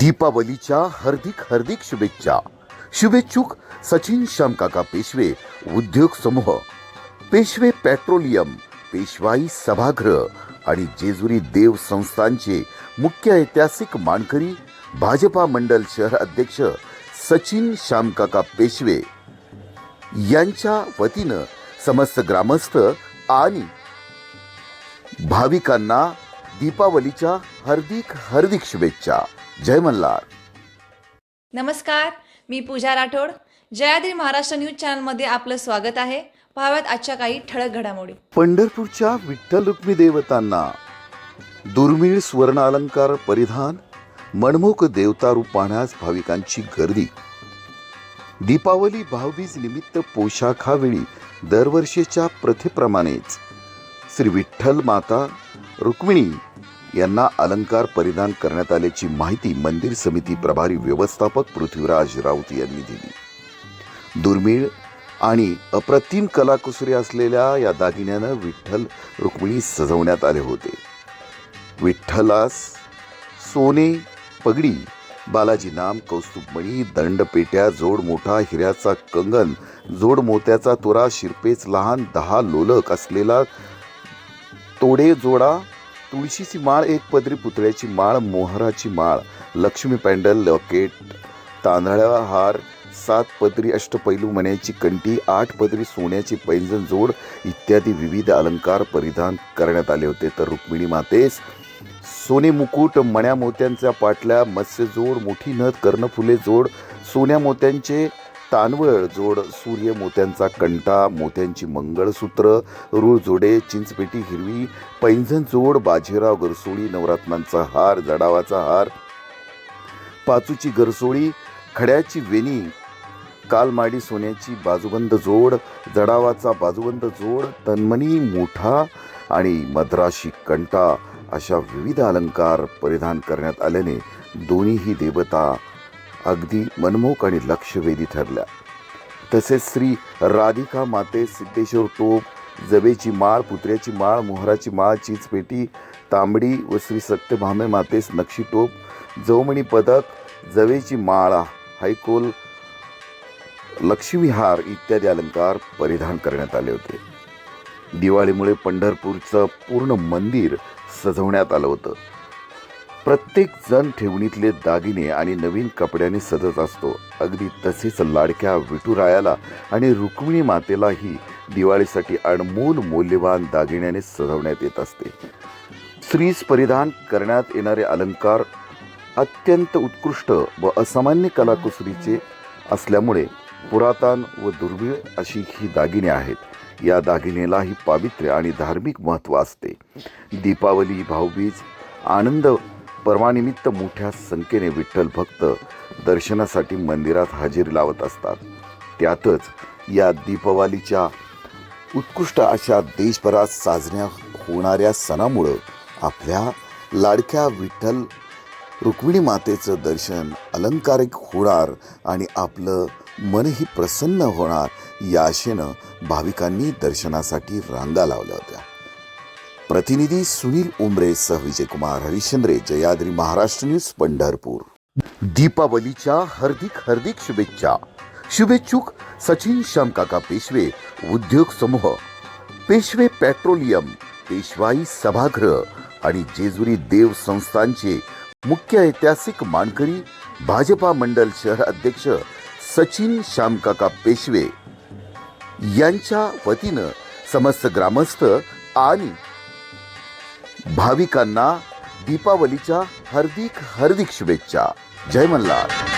दीपावलीच्या हार्दिक हार्दिक शुभेच्छा. शुभेच्छुक सचिन श्यामकाका पेशवे उद्योग समूह. पेशवे पेट्रोलियम पेशवाई सभागृह आणि जेजुरी देव संस्थांचे मुख्य ऐतिहासिक मानकरी भाजपा मंडल शहर अध्यक्ष सचिन श्यामकाका पेशवे. यांच्या वतीनं समस्त ग्रामस्थ आणि भाविकांना दीपावलीच्या हार्दिक हार्दिक शुभेच्छा. जय मल्हार. नमस्कार मी पूजा राठोड. जयाद्री महाराष्ट्र न्यूज चॅनलमध्ये आपलं स्वागत आहे. पाहाव्यात आजच्या काही ठळक घडामोडी. पंढरपूरच्या विठ्ठल रुक्मी देवतांना दुर्मिळ स्वर्ण अलंकार परिधान मनमोक देवता रूप पाहण्यास भाविकांची गर्दी. दीपावली भावबीज निमित्त पोशाखावेळी दरवर्षीच्या प्रथेप्रमाणेच श्री विठ्ठल माता रुक्मिणी यांना अलंकार परिधान करण्यात आल्याची माहिती मंदिर समिती प्रभारी व्यवस्थापक पृथ्वीराज राऊत यांनी दिली. दुर्मिळ आणि अप्रतिम कलाकुसरी असलेल्या या दागिन्यानं विठ्ठल रुक्मिणी सजवण्यात आले होते. विठ्ठलास सोने पगडी बालाजी नाम कौस्तुभमणी दंडपेट्या जोड मोठा हिऱ्याचा कंगन जोड मोत्याचा तुरा शिरपेच लहान दहा लोलक असलेला तोडे जोडा तुळशीची माळ एक पदरी पुतळ्याची माळ मोहराची माळ. लक्ष्मी पॅन्डल लॉकेट तांदळा हार सात पदरी अष्टपैलू मण्याची कंटी आठ पदरी सोन्याची पैंजण जोड इत्यादी विविध अलंकार परिधान करण्यात आले होते. तर रुक्मिणी मातेस सोने मुकुट मण्या मोत्यांच्या पाटल्या मत्स्य जोड मोठी नथ कर्णफुले जोड सोन्या मोत्यांचे तानवळ जोड सूर्य मोत्यांचा कंटा मोत्यांची मंगळसूत्र रूळ जोडे चिंचपेटी हिरवी पैंजण जोड बाजीराव गरसोळी नवरत्नांचा हार जडावाचा हार पाचूची गरसोळी खड्याची वेणी कालमाडी सोन्याची बाजूबंद जोड जडावाचा बाजूबंद जोड तन्मनी मोठा आणि मद्राशी कंटा अशा विविध अलंकार परिधान करण्यात आल्याने दोन्हीही देवता अगदी मनमोहक आणि लक्षवेधी ठरल्या. तसेच श्री राधिका माते सिद्धेश्वर टोप जबेची माळ पुत्र्याची माळ मोहराची माळ चीचपेटी तांबडी व श्री सत्यभामे मातेस नक्षी टोप जवमणी पदक जवेची माळा हायकोल लक्ष्मीहार इत्यादी अलंकार परिधान करण्यात आले होते. दिवाळीमुळे पंढरपूरचं पूर्ण मंदिर सजवण्यात आलं होतं. प्रत्येक जण ठेवणीतले दागिने आणि नवीन कपड्याने सजत असतो. अगदी तसेच लाडक्या विठुरायाला आणि रुक्मिणी मातेलाही दिवाळीसाठी अणमोल मौल्यवान दागिन्याने सजवण्यात येत असते. स्त्रीस परिधान करण्यात येणारे अलंकार अत्यंत उत्कृष्ट व असामान्य कलाकुसरीचे असल्यामुळे पुरातन व दुर्मिळ अशी ही दागिने आहेत. या दागिनेलाही पावित्र्य आणि धार्मिक महत्त्व असते. दीपावली भाऊबीज आनंद पर्वानिमित्त मोठ्या संख्येने विठ्ठल भक्त दर्शनासाठी मंदिरात हजेरी लावत असतात. त्यातच या दीपावलीच्या उत्कृष्ट अशा देशभरात साजऱ्या होणाऱ्या सणामुळं आपल्या लाडक्या विठ्ठल रुक्मिणी मातेचं दर्शन अलंकारिक होणार आणि आपलं मनही प्रसन्न होणार या आशेनं भाविकांनी दर्शनासाठी रांगा लावल्या होत्या. प्रतिनिधी सुनील उमरे सह विजयकुमार हरिश्चंद्रे जयाद्री महाराष्ट्र न्यूज पंढरपूर. दीपावलीच्या हार्दिक हार्दिक शुभेच्छा. शुभेच्छुक सचिन श्यामकाका पेशवे उद्योग समूह पेशवे पेट्रोलियम पेशवाई सभागृह आणि जेजुरी देव संस्थांचे मुख्य ऐतिहासिक मानकरी भाजपा मंडल शहर अध्यक्ष सचिन श्यामकाका पेशवे. यांच्या वतीनं समस्त ग्रामस्थ आणि भाविकांना दीपावलीच्या हार्दिक हार्दिक शुभेच्छा. जय मल्हार.